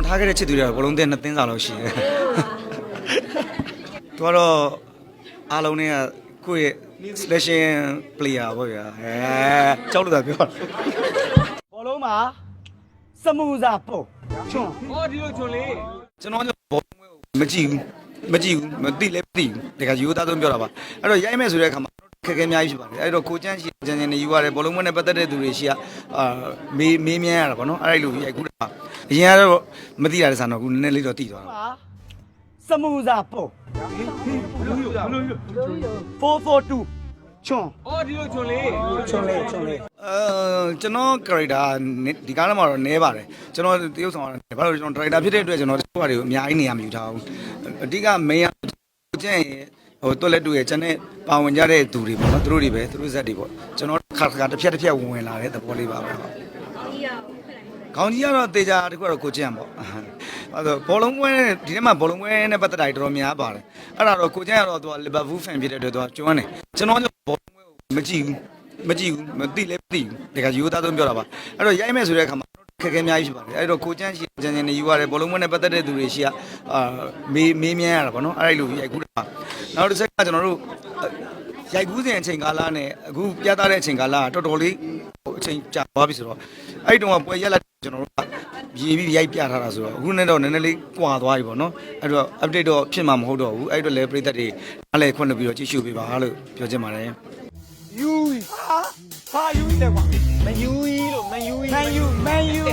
ကျွန်တော်ထားခဲ့တဲ့ချစ်သူတွေကဘလုံးတဲ့နှစ်သင်းစာလောက်ရှိတယ်သူကတော့အားလုံးနဲ့ကကိုယ့်ရဲ့ selection player ပေါ့ဗျာအဲကြောက်လို့သာပြောတာဘောလုံးမှာစမှုစာပုံချွန်းကျွန်တော်ကဘောလုံးကိုမကြည့်ဘူးမကြည့်ဘူးမသိလည်းမသိဘူးတခါယူသားဆုံးပြောတာပါအဲ့တော့ရိုက်မယ်ဆိုတဲ့အခါမှာ ခက်ခဲအများကြီးဖြစ်ပါတယ်အဲ့တော့ကိုချမ်းရှိချမ်းချမ်းနေယူရတယ်ဘောလုံးမနဲ့ပတ်သက်တဲ့သူတွေရှိကအာမေးမေးမြန်းရတာပေါ့နော်အဲ့လိုရိုက်ကူးတာအရင်ကတော့မသိရတဲ့ဆန်တော့ခုနည်းနည်းလေးတော့သိသွားတာမှာစမှုစာပုံ442ချွန်းအော်ဒီလိုချွန်းလေးချွန်းလေးချွန်းလေးအဲကျွန်တော် character ဒီကားထဲမှာတော့နည်းပါတယ်ကျွန်တော်တရုပ်ဆောင်ရတယ်ဘာလို့လဲကျွန်တော် director ဖြစ်တဲ့အတွက်ကျွန်တော်ဒီဘက်တွေကိုအများကြီးနေရာမယူထားဘူးအဓိက main ကကျန်ရဲ့ ဟိုတွက်လက်တူရဲ့ကျန်တဲ့ပါဝင်ကြတဲ့သူတွေပေါ့နော်သူတို့တွေပဲသူတို့ဇက်တွေပေါ့ကျွန်တော်ခါခါတစ်ဖြက်တစ်ဖြက်ဝင်ဝင်လာတဲ့သဘောလေးပါပဲခေါင်းကြီးကတော့တေချာတခုကတော့ကိုကျန်ပေါ့အဲဒါဘောလုံးပွဲဒီထဲမှာဘောလုံးပွဲနဲ့ပတ်သက်တာတော်တော်များပါတယ်အဲ့ဒါတော့ကိုကျန်ကတော့သူကလီဗာပူးဖန်ဖြစ်တဲ့အတွက်သူကကျွမ်းတယ်ကျွန်တော်ကဘောလုံးပွဲကိုမကြည့်ဘူးမကြည့်ဘူးမသိလည်းမသိဘူးဒါကယူသားဆုံးပြောတာပါအဲ့တော့ရိုက်မယ်ဆိုတဲ့အခါမှာ ခက်ခဲအများကြီးဖြစ်ပါတယ်အဲ့တော့ကိုကျန်းရှိကျန်ကျန်နေယူရတယ်ဘောလုံးပွဲနဲ့ပတ်သက်တဲ့သူတွေရှိကအာမေးမေးမြန်းရတာပေါ့နော်အဲ့လိုရိုက်ကူးတာနောက်တစ်ချက်ကကျွန်တော်တို့ရိုက်ကူးစဉ်အချိန်ကာလနဲ့အခုပြသတဲ့အချိန်ကာလကတော်တော်လေးဟိုအချိန်ကြာသွားပြီဆိုတော့အဲ့ဒီတုန်းကပွဲရက်လက်ကျွန်တော်တို့ကရေးပြီးရိုက်ပြထားတာဆိုတော့အခုနဲ့တော့နည်းနည်းလေးကွာသွားပြီပေါ့နော်အဲ့တော့ update တော့ဖြစ်မှာမဟုတ်တော့ဘူးအဲ့တော့လည်းပြည်သက်တွေအားလည်းခွင့်ပြုပြီးတော့ကြည့်ရှုပေးပါလို့ပြောချင်ပါတယ်ယူဟာဟာယူလေကွာ မယူကြီးလို့မယူကြီးမယူမယူ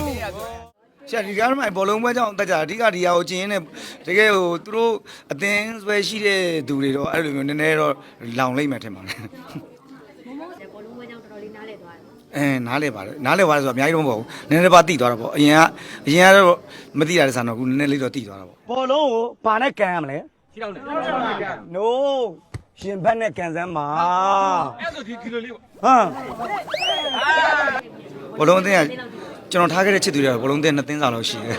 ရှာဒီကားမှာဘောလုံးပွဲကြောင့်တက်ကြအဓိကဒီဟာကိုကျင်းနေတကယ်ဟိုသူတို့အသင်းဆွဲရှိတဲ့သူတွေတော့အဲ့လိုမျိုးနည်းနည်းတော့လောင်လိုက်မှထင်ပါတယ်မမဘောလုံးဝဲကြောင့်တော်တော်လေးနားလဲသွားတယ်အဲနားလဲပါတယ်နားလဲပါတယ်ဆိုတော့အများကြီးတော့မဟုတ်ဘူးနည်းနည်းပါတိသွားတာပေါ့အရင်ကအရင်ကတော့မတိရတဲ့ဆန်တော့ခုနည်းနည်းလေးတော့တိသွားတာပေါ့ဘောလုံးကိုဘာနဲ့ကန်ရမလဲခြေထောက်နဲ့ no ရှင်ဘက်နဲ့ကန်စမ်းပါအဲ့ဆိုဒီကီလိုလေးပေါ့ဟမ်ဘောလုံးအသင်းကကျွန်တော်ထားခဲ့တဲ့ချစ်သူတွေကဘောလုံးအသင်းနှစ်သင်းစာလောက်ရှိတယ်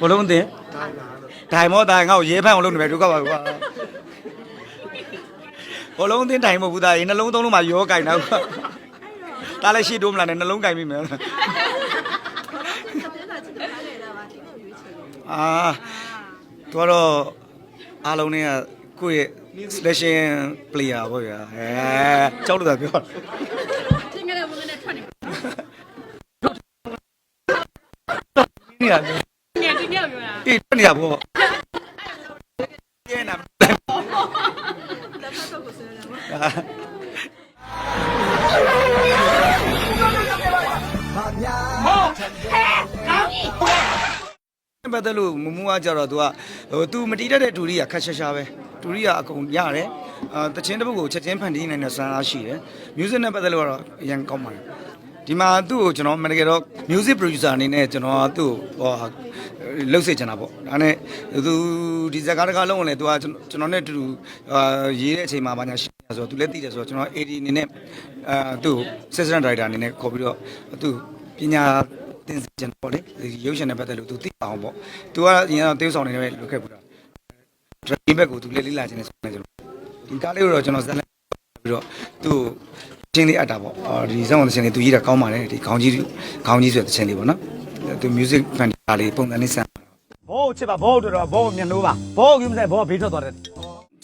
ဘလုံးတင်ဒိုင်မောဒိုင်ငါ့ကိုရဲဖန်အောင်လုပ်နေပဲဒုက္ခပါကွာဘလုံးတင်ဒိုင်မဟုတ်ဘူးသားရေနှလုံးသုံးလုံးမှာရောကင်တာကွာဒါလည်းရှိတိုးမလားနဲ့နှလုံးကင်မိမယ် အာသူကတော့အားလုံးနဲ့ကကိုယ့်ရဲ့ selection player ပေါ့ဗျာအဲကြောက်လို့သာပြောတာသင်္ကြန်ကဝင်နေထွက်နေနေရတယ်ငယ်ဒီနေ့ပြောတာအေးထွက်နေရပေါ့ကျဲနာ ပတ်သက်လို့မမူကကြတော့သူကဟိုသူမတီးတတ်တဲ့ဒူရီကခက်ရှာရှာပဲဒူရီကအကုန်ရတယ်အာတချင်းတစ်ပုဒ်ကိုချက်ချင်းဖန်တီးနိုင်တဲ့စမ်းအားရှိတယ် music နဲ့ပတ်သက်လို့ကတော့အရင်ကောင်းပါတယ်ဒီမှာသူ့ကိုကျွန်တော်မတကယ်တော့ music producer အနေနဲ့ကျွန်တော်သူ့ကိုဟိုလှုပ်စေချင်တာပေါ့ဒါနဲ့သူဒီဇာတ်ကားတစ်ကားလုံးကိုလည်းသူကကျွန်တော်နဲ့တူတူရေးတဲ့အချိန်မှာဘာညာရှိနေဆိုတော့သူလည်းသိတယ်ဆိုတော့ကျွန်တော် AD အနေနဲ့အာသူ့ကို assistant director အနေနဲ့ခေါ်ပြီးတော့သူ့ပညာ သင်စေချင်ပေါ့လေရုပ်ရှင်နဲ့ပတ်သက်လို့ तू သိအောင်ပေါ့ तू ကအရင်ကတေးဆောင်နေတယ်လို့ခဲ့ပူတာ dream back ကို तू လေးလေးလာခြင်းနဲ့ဆိုနေကျွန်တော်ဒီကားလေးကိုတော့ကျွန်တော်ဇက်လက်ပြီးတော့သူ့ချင်းလေးအပ်တာပေါ့အော်ဒီဇောင်းတဲ့ချင်းလေး तू ရေးတာကောင်းပါတယ်ဒီခေါင်းကြီးခေါင်းကြီးဆိုတဲ့ချင်းလေးပေါ့နော်သူ music fan ဒါလေးပုံစံလေးစမ်း ဘောချစ်ပါဘောတော်တော်ဘောမျက်နှိုးပါဘောကင်းမဆိုင်ဘောဘေးထွက်သွားတယ်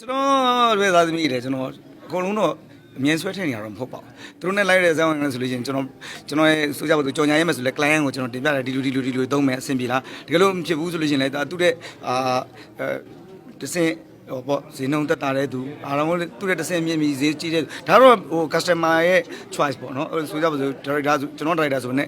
ကျွန်တော်ရွေးသားသမီးတွေကျွန်တော်အကုန်လုံးတော့ အမြင်ဆွဲထည့်နေရတော့မဟုတ်ပါဘူးသူတို့နဲ့လိုက်တဲ့ဇာတ်ဝင်ဆိုလို့ရှိရင်ကျွန်တော်ကျွန်တော်ရဲ့ဆိုကြပါစို့ကြော်ညာရဲမယ်ဆိုလဲ client ကိုကျွန်တော်တင်ပြတယ်ဒီလိုဒီလိုဒီလိုသုံးမယ်အဆင်ပြေလားတကယ်လို့မဖြစ်ဘူးဆိုလို့ရှိရင်လည်းဒါသူ့တဲ့အာအဲတစင်ဟိုပေါ့ဈေးနှုန်းတက်တာတဲ့သူအားလုံးသူ့ရဲ့တစင်မြင့်ပြီးဈေးကြီးတဲ့ဒါတော့ဟို customer ရဲ့ choice ပေါ့နော်အဲ့ဆိုကြပါစို့ director ဆိုကျွန်တော် director ဆိုနေ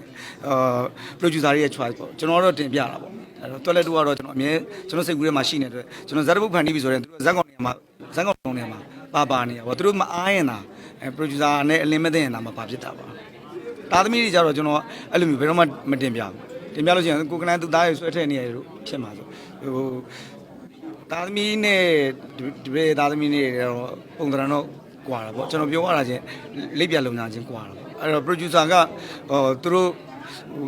အာ producer ရဲ့ choice ပေါ့ကျွန်တော်တော့တင်ပြတာပေါ့အဲ့တော့တွက်လက်တူကတော့ကျွန်တော်အမြဲကျွန်တော်စိတ်ကူးထဲမှာရှိနေတဲ့အတွက်ကျွန်တော်ဇာတ်ပုတ်ဖန်တီးပြီဆိုရင်သူတို့ဇက်ကောင်နေရာမှာဇက်ကောင်နေရာမှာပါပါနေရပါသူတို့မအားရင်တာ အဲ producer နဲ့အလင်းမသိရင်တာမှာပါဖြစ်တာပါသားသမီးတွေကြတော့ကျွန်တော်အဲ့လိုမျိုးဘယ်တော့မှမတင်ပြဘူးတင်ပြလို့ရှိရင်ကိုကနန်းသူသားရဲ့ဆွဲထည့်နေရလို့ဖြစ်မှာဆိုဟိုသားသမီးနဲ့ဒီဘေသားသမီးနဲ့တော့ပုံသဏ္ဍာန်တော့ကွာတာပေါ့ကျွန်တော်ပြောရတာချင်းလိပ်ပြလုံညာချင်းကွာတာပေါ့အဲ့တော့ producer ကဟိုသူတို့ဟို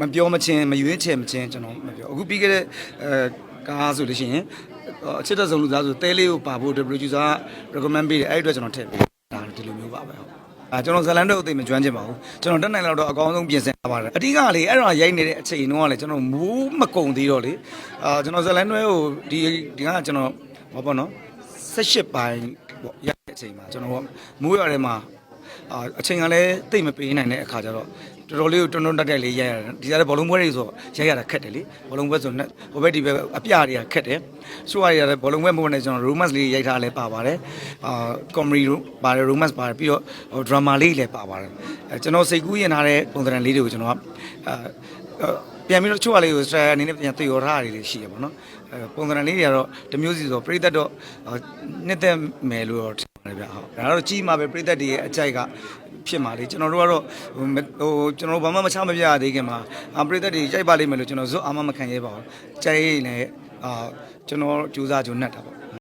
မပြောမချင်းမရွေးချယ်မချင်းကျွန်တော်မပြောအခုပြီးခဲ့တဲ့အဲကားဆိုလို့ရှိရင်အချစ်တဲ့ဆုံးလူသားဆိုတဲလေးကိုပါဖို့ producer က recommend ပေးတယ်အဲ့ဒီအတွက်ကျွန်တော်ထည့်ပေးတာဒီလိုမျိုးပါပဲဟုတ် အာကျွန်တော်ဇလန်တော့အသိမကျွမ်းချင်ပါဘူးကျွန်တော်တက်နိုင်လောက်တော့အကောင်းဆုံးပြင်ဆင်ထားပါတယ်အတိကလေအဲ့တော့ရိုက်နေတဲ့အချိန်တုန်းကလေကျွန်တော်မူးမကုံသေးတော့လေအာကျွန်တော်ဇလန်တွဲကိုဒီဒီကကျွန်တော်ဘာပေါ့နော်18ပိုင်းပေါ့ရိုက်တဲ့အချိန်မှာကျွန်တော်မူးရထဲမှာအာအချိန်ကလည်းတိတ်မပေးနိုင်တဲ့အခါကျတော့ တော်တော်လေးကိုတွန်းတွန်းတက်တက်လေးရိုက်ရတယ်ဒီကလည်းဘောလုံးပွဲတွေဆိုရိုက်ရတာခက်တယ်လေဘောလုံးပွဲဆိုတော့ဟိုဘက်ဒီဘက်အပြတွေကခက်တယ်ဆိုရရတယ်ဘောလုံးပွဲမဟုတ်နဲ့ကျွန်တော် romance လေးရိုက်ထားလဲပါပါတယ်အာ comedy ပါတယ် romance ပါတယ်ပြီးတော့ဟို drama လေးလည်းပါပါတယ်အဲကျွန်တော်စိတ်ကူးရင်ထားတဲ့ပုံစံလေးတွေကိုကျွန်တော်ကအာပြန်ပြီးတော့ချို့ကလေးကို style အနေနဲ့ပြန်သိရောထားရလေးရှိရပါတော့အဲပုံစံလေးတွေကတော့တစ်မျိုးစီဆိုပြိသက်တော့နှစ်သက်မယ်လို့ တော့ထင်ပါတယ်ဗျဟုတ်ဒါတော့ကြီးမှာပဲပြိသက်တွေရဲ့အကြိုက်ကဖြစ်မှာလေကျွန်တော်တို့ကတော့ဟိုဟိုကျွန်တော်ဘာမှမချမပြရသေးခင်မှာအပြိသက်တွေကြိုက်ပါလိမ့်မယ်လို့ကျွန်တော်ဇွတ်အာမမခံရဲပါဘူးကြိုက်ရင်လည်းအာကျွန်တော်ကြိုးစားကြိုးနှက်တာပေါ့